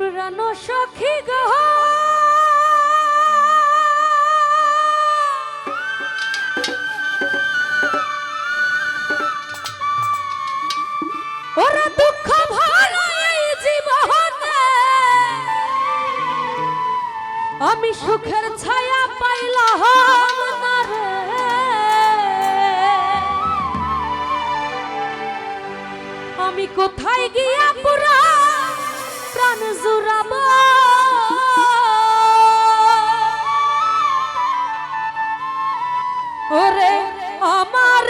প্রাণ সখী গো। ওরে দুঃখ ভরা জীবনে। আমি সুখের ছায়া পাইলাম না রে। আমি কোথায় গিয়া পুরা প্রাণ জুড়াব। ওরে আমার